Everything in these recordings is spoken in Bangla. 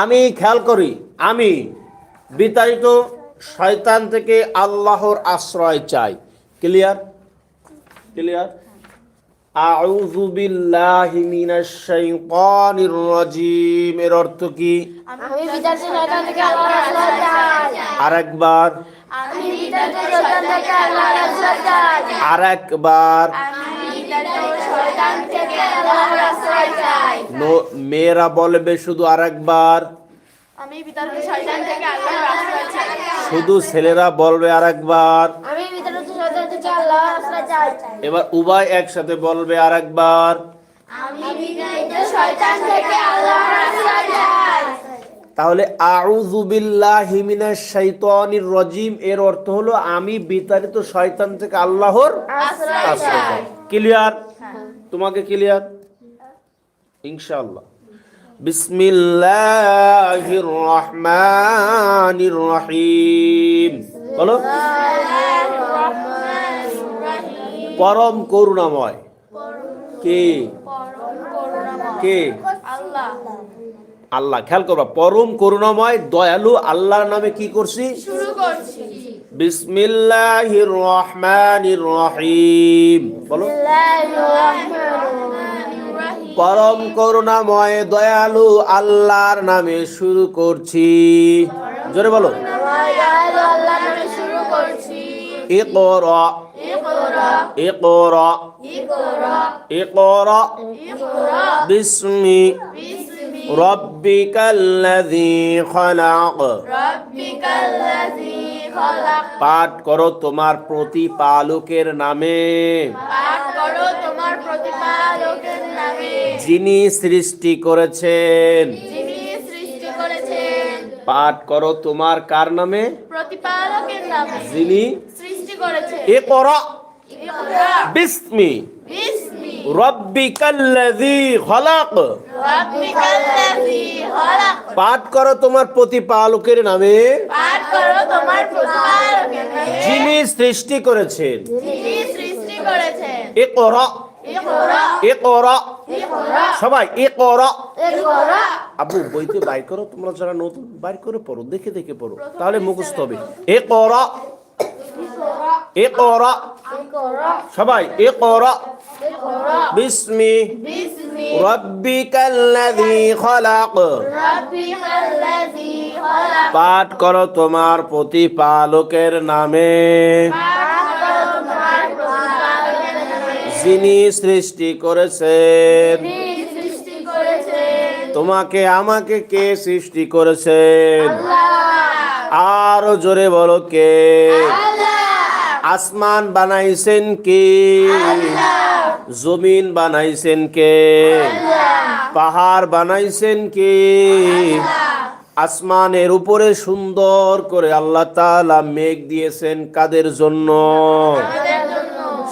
আমি খেয়াল করি আমি বিতাড়িত শয়তান থেকে আল্লাহর আশ্রয় চাই। ক্লিয়ার ক্লিয়ার আউযু বিল্লাহি মিনাশ শাইতানির রাজিম। এর অর্থ কি? আমি বিদ্যার্থী শয়তান থেকে আল্লাহর আশ্রয় চাই। আরেকবার। আমি বিদ্যার্থী শয়তান থেকে আল্লাহর আশ্রয় চাই। আরেকবার। আমি মেয়েরা বলবে শুধু আরেকবার। আমি বিদ্যার্থী শয়তান থেকে আল্লাহর আশ্রয় চাই। শুধু ছেলেরা বলবে আরেকবার। আমি বিদ্যার্থী শয়তান থেকে আল্লাহর আশ্রয় চাই। এবার উভয় একসাথে বলবে আরেকবার। আমি বিদ্যার্থী শয়তান থেকে আল্লাহর আশ্রয় চাই। তাহলে শাইতানির রাজিম এর অর্থ হলো আমি বিতাড়িত শয়তান থেকে আল্লাহর। ক্লিয়ার তোমাকে ক্লিয়ার ইনশাআল্লাহ। বিসমিল্লাহির রহমানির রহিম বলো পরম করুণাময়। কে? কে? আল্লাহ। আল্লাহ খেয়াল করবা পরম করুণাময় দয়ালু আল্লাহর নামে কি করছি? বিসমিল্লাহির রহমানির রহিম বলো। পরম করুণাময় দয়ালু আল্লাহর নামে শুরু করছি। জোরে বলো। ইকরা। ইকরা। ইকরা। ইকরা। ইকরা। ইকরা। পাঠ করো তোমার প্রতিপালকের নামে। পাঠ করো তোমার প্রতিপালকের নামে। যিনি সৃষ্টি করেছেন। যিনি সৃষ্টি করেছেন। পাঠ করো তোমার কার নামে? প্রতিপালকের নামে। যিনি সৃষ্টি করেছেন। ইকরা ইকরা বিসমি। পাঠ করো তোমার প্রতিপালকের নামে। করো যিনি সৃষ্টি করেছেন। সবাই আবু বইতে বাইর করো তোমরা যারা নতুন বাইর করে পড়ো দেখে দেখে পড়ো তাহলে মুখস্থ হবে। এ ইকরা। ইকরা। সবাই ইকরা। বিসমি। রব্বিকাল্লাযী খলাক। পাঠ করো তোমার প্রতিপালকের নামে। যিনি সৃষ্টি করেছেন। তোমাকে আমাকে কে সৃষ্টি করেছেন? আরও জোরে বলো কে? আল্লাহ আসমান বানাইছেন কে? জমিন বানাইছেন কে? পাহাড় বানাইছেন কে? আসমানের উপরে সুন্দর করে আল্লাহ তাআলা মেঘ দিয়েছেন কাদের জন্য?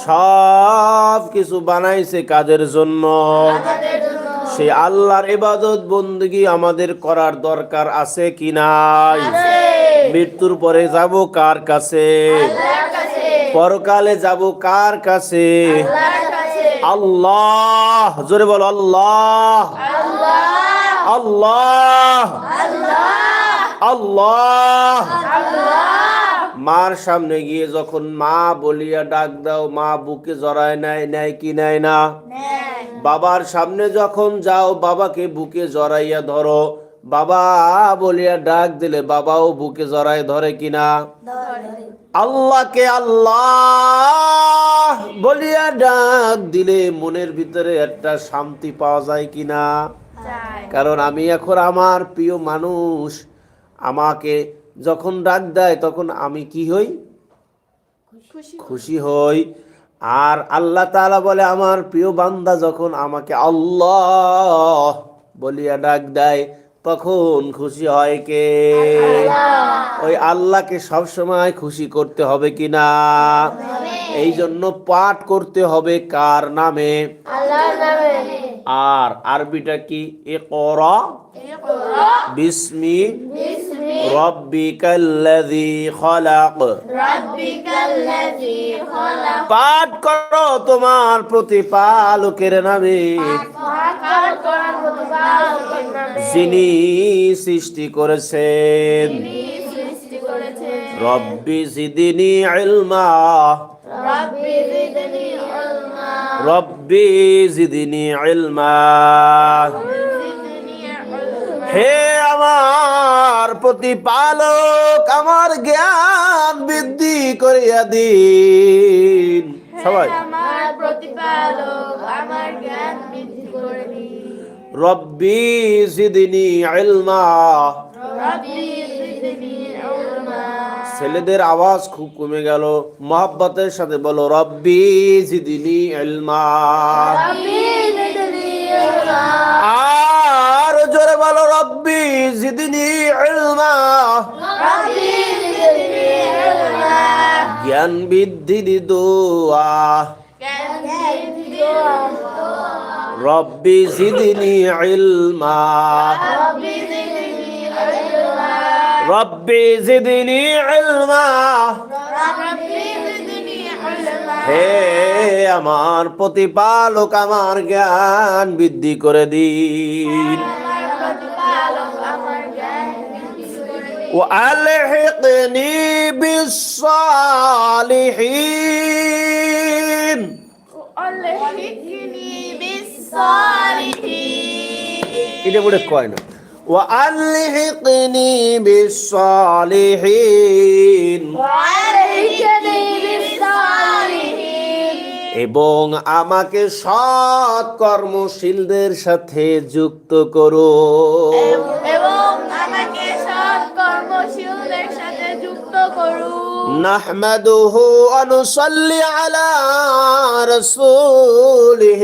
সব কিছু বানাইছে কাদের জন্য? সে আল্লাহর এবাদত বন্দী আমাদের করার দরকার আছে কি নাই? মৃত্যুর পরে যাব কার কাছে। পরকালে যাব কার কাছে? আল্লাহ। জোরে বলো, আল্লাহ। আল্লাহ। আল্লাহ। মার সামনে গিয়ে যখন মা বলিয়া ডাক দাও, মা বুকে জড়ায় নাই নেয় কি নাই না? বাবার সামনে যখন যাও, বাবাকে বুকে জড়াইয়া ধরো। বাবা বলিয়া ডাক দিলে বাবাও বুকে জড়ায় ধরে কিনা? আল্লাহকে আল্লাহ বলিয়া ডাক দিলে মনের ভিতরে একটা শান্তি পাওয়া যায় কিনা? কারণ আমি এখন আমার প্রিয় মানুষ আমাকে যখন ডাক দেয় তখন আমি কি হই? খুশি খুশি হই। আর আল্লাহ তাআলা বলে আমার প্রিয় বান্দা যখন আমাকে আল্লাহ বলিয়া ডাক দেয় তখন খুশি হয় কে? ওই আল্লাহকে সবসময় খুশি করতে হবে কি না? এই জন্য পাঠ করতে হবে কার নামে। আর আরবিটা কি? ইকরা। বিসমি। রব্বিকাল্লাযী খলাক। রাব্বিকাল্লাযী খালাক। পাঠ করো তোমার প্রতিপালকের নামে। যিনি সৃষ্টি করেছেন। রব্বি জিদিনি ইলমা। রব্বি জিদনি ইলমা রব্বি জিদিনি ইলমা। হে আমার প্রতিপালক, আমার জ্ঞান বৃদ্ধি করিয়া দিন। সবাই। আমার প্রতিপালক, আমার জ্ঞান বৃদ্ধি করে দিন। রব্বি জিদিনি ইলমা। রব্বি জিদনি ইলমা। ছেলেদের আওয়াজ খুব কমে গেল। মহাব্বতের সাথে বলো রব্বি জিদিনি ইলমা। আর জোরে বলো রব্বি জিদিনি ইলমা। রব্বি জিদনি ইলমা। জ্ঞান বৃদ্ধি দোয়া। জ্ঞান বৃদ্ধি করে রব্বি জিদিনি ইলমা রব্বি জিদনি ইলমা রব্বি জিদিনি ইলমা রব্বি জিদনি ইলমা হে আমার প্রতিপালক আমার জ্ঞান বৃদ্ধি করে দিন আমার প্রতিপালক আমার জ্ঞান বৃদ্ধি করে দিন وألحقني بالصالحين والحقني بالصالحين এটা বলে কয় না وألحقني بالصالحين وعليكني بالصالحين এবং আমাকে সৎ কর্মশীলদের সাথে যুক্ত করো এবং আমাকে সৎ কর্মশীলদের সাথে যুক্ত করুন نحمده ونصلي على رسوله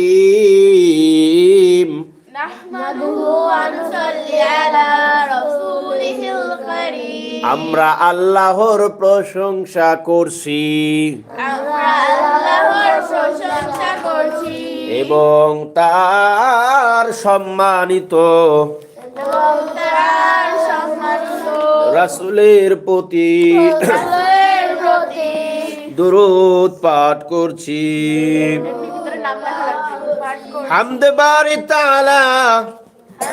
الكريم نحمده ونصلي على رسوله الكريم আমরা আল্লাহর প্রশংসা করছি আমরা আল্লাহর প্রশংসা করছি এবং তার সম্মানিত এবং তার সম্মানিত রাসূলের প্রতি প্রতি পাঠ করছি। হামদে বারি তাআলা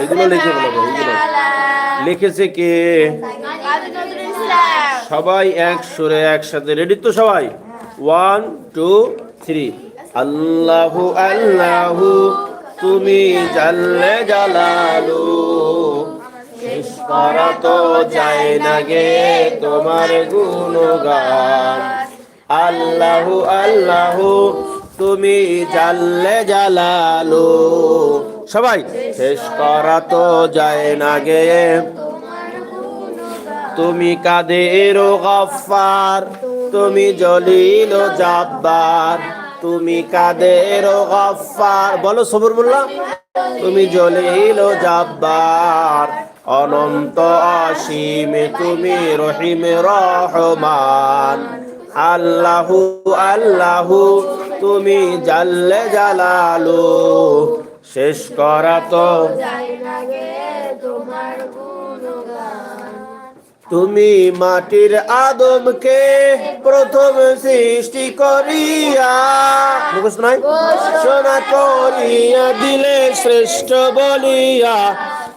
এগুলো লিখে বলো লিখেছে কে? সবাই এক সুরে একসাথে। রেডি তো সবাই? ওয়ান টু থ্রি আল্লাহু আল্লাহু, তুমি জাল্লে জালালু। করা তো যায় না গে তোমার গুণগান। আল্লাহু আল্লাহু, তুমি জাল্লে জালালু। সবাই, শেষ করা তো যায় না গে। তুমি কাদের গফার তুমি জলিল জাব্বার। তুমি কাদের গফার বলো সবর বললাম তুমি জলিল জাব্বার। অনন্ত অসীম, তুমি রহিম রহমান। আল্লাহু আল্লাহু, তুমি জাল্লে জালালু। শেষ করা তো। তুমি মাটির আদমকে প্রথম সৃষ্টি করিয়া ঘোষণা করিয়া দিলে শ্রেষ্ঠ বলিয়া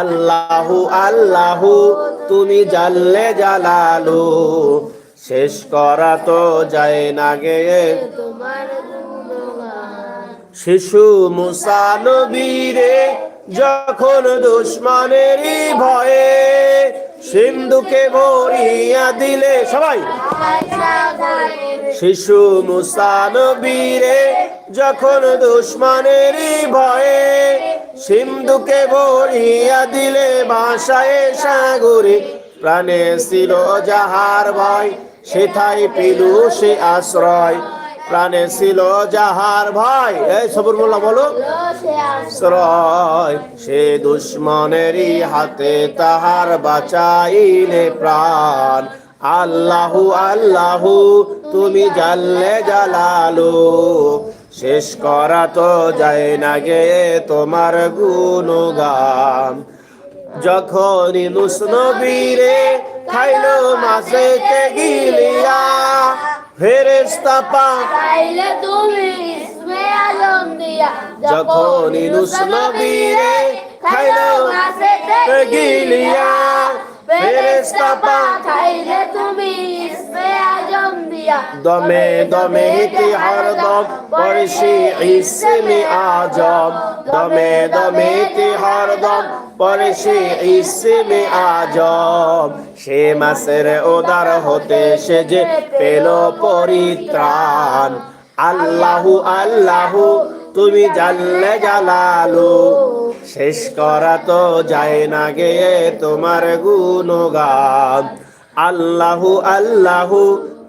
আল্লাহু আল্লাহু, তুমি জাল্লে জালালু। শেষ করা তো যায় না গে। শিশু মুসা নবীরে, যখন দুশ্মনেরই ভয়ে সিন্ধুকে ভরিয়া দিলে, সবাই। শিশু মুসা নবীরে, যখন দুশ্মনেরই ভয়ে সিন্ধুকে ভরিয়া দিলে বাসায় সাগরে প্রাণে ছিল যাহার ভয়, সেথায় পিলু সে আশ্রয়। প্রাণে ছিল যাহার ভাই এই সবর মোল্লা বলো। আশ্রয়, সে দুশ্মনেরই হাতে তাহার বাঁচাইলে প্রাণ। আল্লাহু আল্লাহু, তুমি জানলে জালালু। শেষ করা তো যায় না গে তোমার গুণগান। যখন ইনুস নবীরে খাইলো মাসেতে গিলিয়া ফেরেস্তা পা পাইলে তুমি ইসমে আলম দিয়া। যখন ইনুস নবীরে খাইলো মাসেতে গিলিয়া ফেরেস্তা পা খাইলে তুমি দমে দমে হিতি হরদম পরশি ইসমি আজম। দমে দমে হিতি হরদম পরশি ইসমি আজম। সে মাসের ওদার হতে সে যে পেল পরিত্রাণ। আল্লাহু আল্লাহু, তুমি জানলে জালালু। শেষ করা তো যায় না গে তোমার গুণগান। আল্লাহু আল্লাহু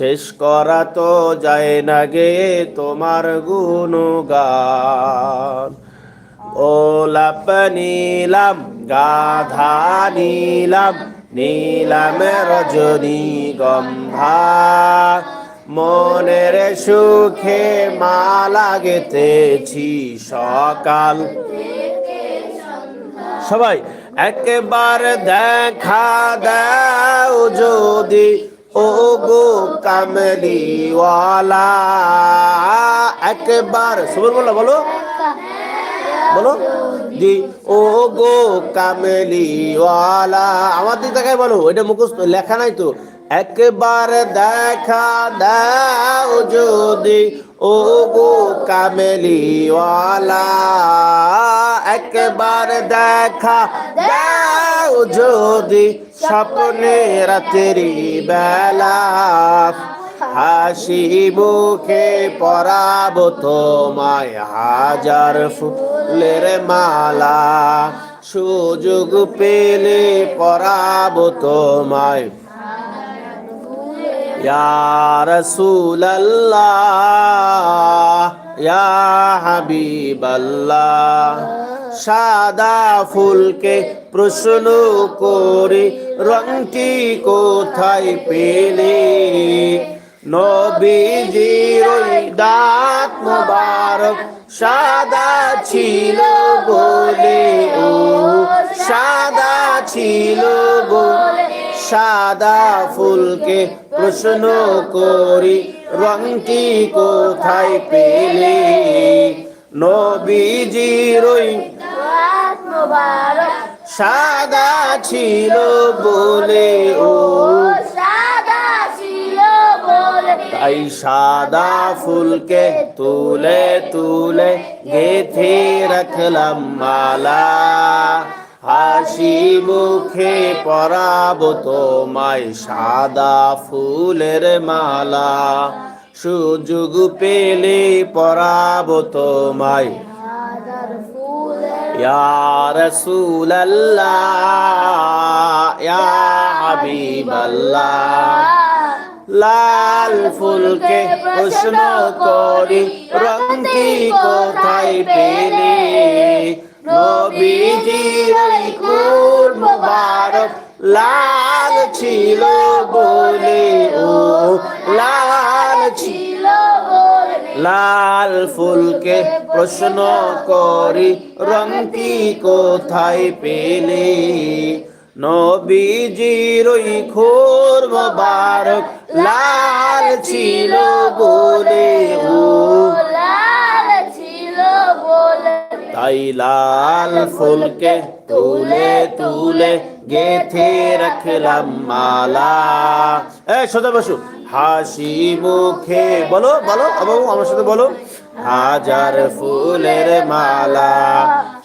শেষ করা তো যায় না গে তোমার গুণগান। ওলাপ নীলাম, গাধা নীলাম নীলাম রজনী গন্ধা। মনের সুখে মালা গেতেছি সকাল। সবাই, একবার দেখা দাও যদি ও গো কামলিওয়ালা। একবার, সুবর বলো বলো। বলো। দি ও গো কামলিওয়ালা। আমার দিক দেখাই বলো এটা মুখস্থ, লেখা নাই তো। একবার দেখা দাও যদি ও গো কামলিওয়ালা। একবার দেখা দাও যদি স্বপ্নে রাতেরি বেলা হাসি মুখে পরাব তোমায় হাজার ফুলের মালা। সুযোগ পেলে পরাব তোমায়। রাসূলাল্লাহ, ইয়া হাবিবাল্লাহ। সাদা ফুলকে প্রশ্ন করি, রংটি কোথায় পেলে? নবীজির দাঁত মোবারক সাদা ছিল বলে, ও সাদা ছিল বলে। সাদা ফুলকে প্রশ্ন করি, রংটি কোথায় পেলে? নবীজির সাদা ছিল বলে ও। সাদা ছিল বলে। তাই সাদা ফুলকে তুলে তুলে গেথে রাখলাম মালা। হাসি মুখে পরাব তোমায় সাদা ফুলের মালা। সুযোগ পেলে পরাব তোমায়। হাজার ফুলের ইয়া রাসূলাল্লাহ ইয়া হাবিবাল্লাহ লাল ফুলকে প্রশ্ন করি রংটি কোথায় পেলে নবীজির কুল মুবারক লাল ছিল বলে ও লাল লাল ফুলকে প্রশ্ন করি রংটি কোথায় পেলে? নবীজির ওই খোর মোবারক লাল ছিল বলে ও। লাল ছিল বলে তাই লাল ফুলকে তুলে তুলে গেথে রাখলাম মালা। এ সোজা বসু। হাসি মুখে। বলো বলো বাবু আমার সাথে বলো। হাজার ফুলের মালা।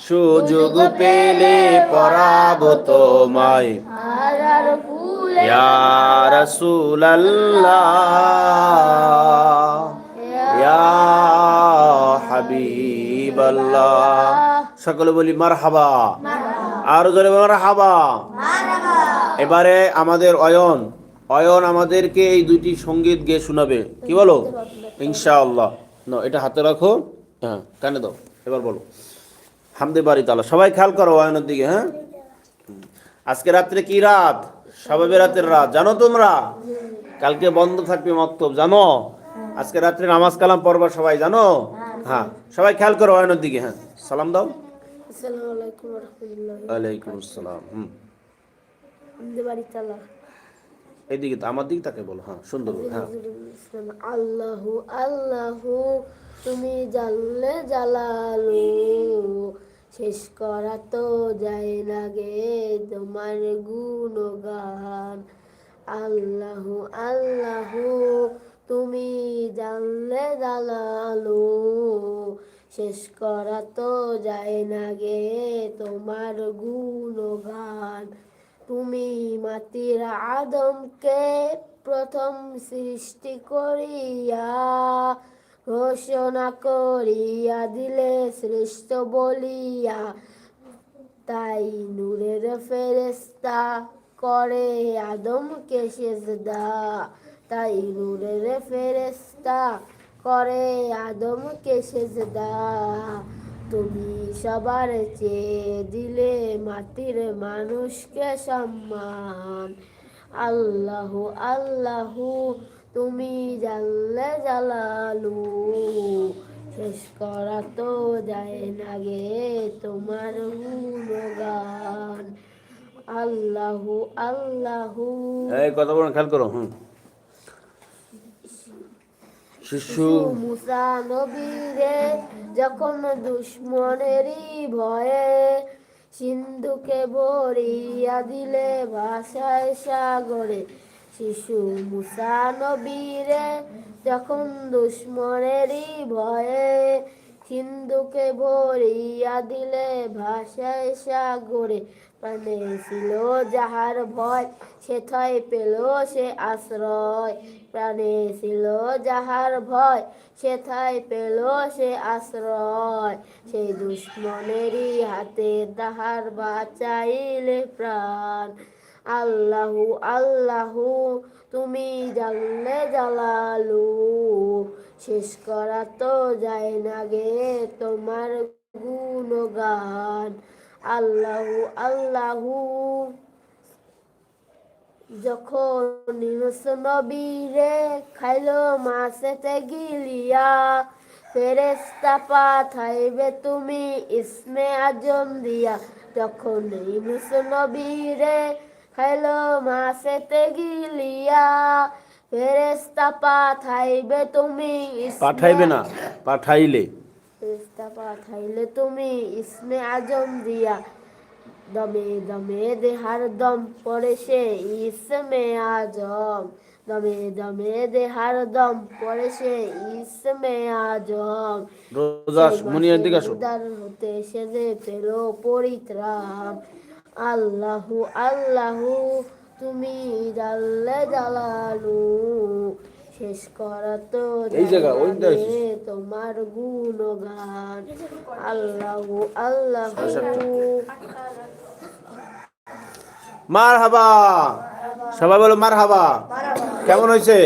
সুযোগ পেলে পরাবো তোমায়। ইয়া হাবিবাল্লাহ। সকলে বলি মার মারহাবা। আরও জোরে মারহাবা এবারে আমাদের অয়ন অয়ন আমাদেরকে এই দুইটি সংগীত গেয়ে শোনাবে। কি বলো? ইনশাআল্লাহ। না এটা হাতে রাখো। হ্যাঁ কানে দাও। এবার বলো। হামদে বাড়ি তালা। সবাই খেয়াল করো অয়নের দিকে হ্যাঁ? আজকে রাত্রে কি রাত? সবাবে রাতের রাত। জানো তোমরা? কালকে বন্ধ থাকবে মক্তব জানো? আজকে রাত্রে নামাজ কালাম পড়বা সবাই জানো? হ্যাঁ সবাই খেয়াল করো অয়নের দিকে হ্যাঁ। সালাম দাও। আসসালামু আলাইকুম রহমতুল্লাহ ওয়ালাইকুম আসসালাম হুম। আমাদের বাড়ি তালা। এইদিকে আমার দিকে তাকে বলো হ্যাঁ সুন্দর হ্যাঁ। আল্লাহু আল্লাহু তুমি জানলে জালালু শেষ করা তো যায় লাগে তোমার গুণগান। আল্লাহ আল্লাহ তুমি জানলে জালালু শেষ করা তো যায় না গে তোমার গুণগান। তুমি মাটির আদমকে প্রথম সৃষ্টি করিয়া, ঘোষণা করিয়া দিলে শ্রেষ্ঠ বলিয়া, তাই নূরের ফেরেস্তা করে আদমকে সেজদা। তাই নূরের ফেরেস্তা করে আদমকে সেজদা। তুমি সবার চেয়ে দিলে মাটির মানুষকে সম্মান। আল্লাহ, আল্লাহু, তুমি জানলে জালালু। শেষ করা তো যায় না গে তোমার গুণগান। আল্লাহু আল্লাহু। কথা বলেন খেয়াল করো, হুম। শিশু। মুসা নবীরে যখন দুশ্মনেরই ভয়ে সিন্ধুকে ভরিয়া দিলে ভাষায় সাগরে। শিশু মুসা নবীরে যখন দুশ্মনেরই ভয়ে সিন্ধুকে ভরিয়া দিলে ভাষায় সাগরে। মানে ছিল যাহার ভয়, সে থয় পেল সে আশ্রয়। প্রাণে ছিল যাহার ভয় সেথায় পেল সে আশ্রয়। সেই দুশ্মনেরই হাতে তাহার বাঁচাইলে প্রাণ। আল্লাহু আল্লাহু, তুমি জানলে জালালু। শেষ করা তো যায় না গে তোমার গুণগান। আল্লাহু আল্লাহু। যখন নবীরে খাইলো মাসেতে গিলিয়া ফেরেস্তা পাঠাইবে তুমি ইসমে আজম দিয়া। যখন নিরস নবীরে খাইলো মাসেতে গিলিয়া ফেরেস্তা পাঠাইবে তুমি পাঠাইবে না পাঠাইলে। ফেরেশতা পাঠাইলে তুমি ইসমে আজম দিয়া। দমে দমে দেহার দম পড়ে সে ইসমে আজম। দমে দমে দেহার দম পড়ে সে ইসমে আজম। রোজা মুনিয়ার দিকে আসো। হতে সেজে পেল পরিত্রাণ। আল্লাহু আল্লাহু তুমি জাল্লে জালালু। শেষ করা তো এই জায়গা, ওই তোমার গুণগান। আল্লাহু আল্লাহু। মার হাবা সবাই বলো মার হাবা কেমন হয়েছে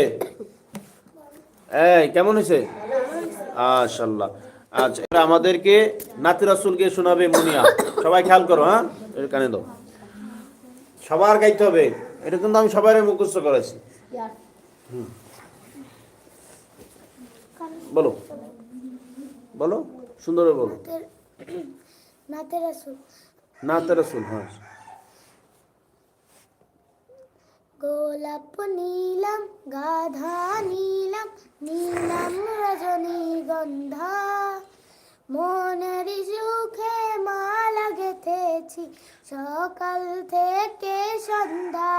এই কেমন হয়েছে আশাল্লাহ আচ্ছা আমাদেরকে নাতি রাসুলকে শোনাবে মুনিয়া। সবাই খেয়াল করো হ্যাঁ? এর কানে দাও। সবার গাইতে হবে। এটা কিন্তু আমি সবাই মুখস্থ করেছি। বলো। বলো সুন্দর বলো। নাতে রাসূল। নাতে রাসুল হ্যাঁ। গোলাপু নীলম, গাধা নীলম নীলম রজনী গন্ধা মনের সুখে মা গেথেছি সকাল থেকে সন্ধ্যা।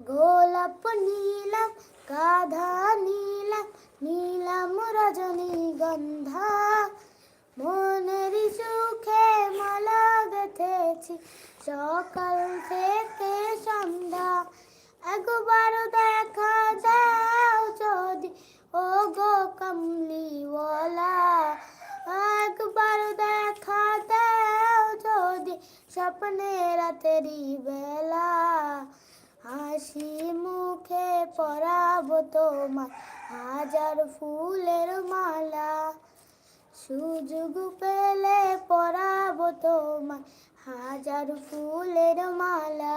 গোলাপ নীলম, গাধা নীলম নীলম রজনী গন্ধা মনের সুখে মা গেথেছি সকাল থেকে সন্ধ্যা। একবার দেখা দাও যদি ও গো কমলিওয়ালা। একবার দেখা দাও যদি, স্বপ্নে রাতেরি বেলা। হাসি মুখে পরাবো তোমার হাজার ফুলের মালা। সুযোগ পেলে পরাবো তোমার হাজার ফুলের মালা।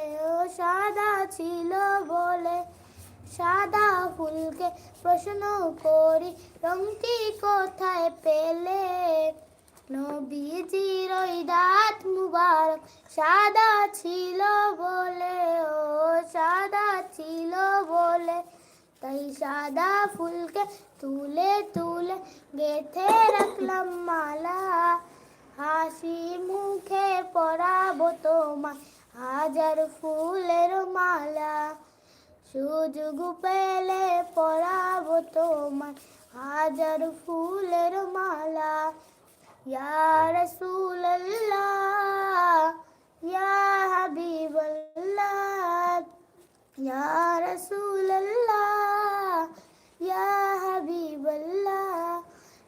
সাদা ছিল বলে সাদা ফুলকে প্রশ্ন করি, রংটি কোথায় পেলে? নবীজির ওই দাঁত মুবারক সাদা ছিল বলে, ও সাদা ছিল বলে। তাই সাদা ফুলকে তুলে তুলে গেথে রাখলাম মালা। হাসি মুখে পরাবো তোমার হাজার ফুলের মালা, সুযোগ পেলে পরাবো তোমার হাজার ফুলের মালা, ইয়া রাসূলুল্লাহ, ইয়া হাবিবাল্লাহ, ইয়া রাসূলুল্লাহ, ইয়া হাবিবাল্লাহ।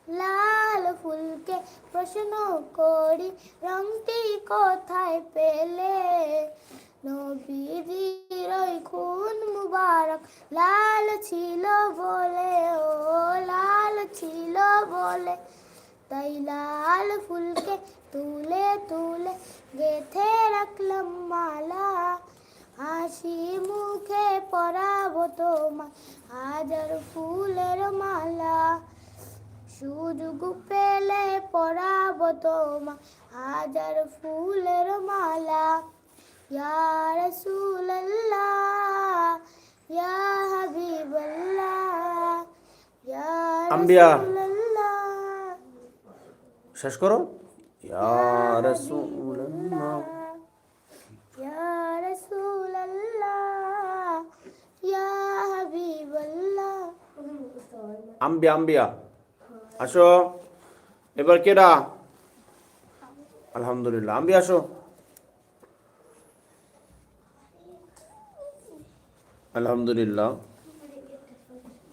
লাল ফুলকে প্রশ্ন করি, রংটি কোথায় পেলে? নবীজির খুন মুবারক, লাল ছিল বলে, ও লাল ছিল বলে। তাই লাল ফুলকে তুলে তুলে গেথে রাখলাম মালা। হাসি মুখে পরাবো তোমার হাজার ফুলের মালা। সুযোগ পেলে পরাবো তোমার হাজার ফুলের মালা। ইয়া রাসূলুল্লাহ ইয়া হাবিবাল্লাহ ইয়া আম্বিয়া। শেষ করো? ইয়া রাসূলুল্লাহ। ইয়া রাসূলুল্লাহ ইয়া হাবিবাল্লাহ। আম্বিয়া আম্বিয়া। আসো। এবার কেডা আলহামদুলিল্লাহ আম্বিয়া আসো। আলহামদুলিল্লাহ।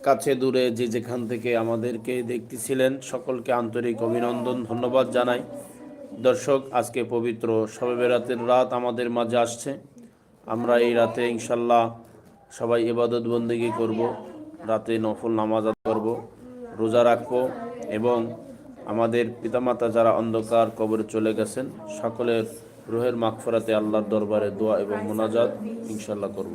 কাছে দূরে যে যেখান থেকে আমাদেরকে দেখতেছিলেন, সকলকে আন্তরিক অভিনন্দন, ধন্যবাদ জানাই। দর্শক, আজকে পবিত্র শবে বেরাতের রাত আমাদের মাঝে আসছে। আমরা এই রাতে ইনশাল্লাহ সবাই ইবাদত বন্দেগি করব, রাতে নফল নামাজ করব। রোজা রাখব এবং আমাদের পিতামাতা যারা অন্ধকার কবরে চলে গেছেন, সকলের রোহের মাগফরাতে আল্লাহর দরবারে দোয়া এবং মোনাজাত ইনশাল্লাহ করব।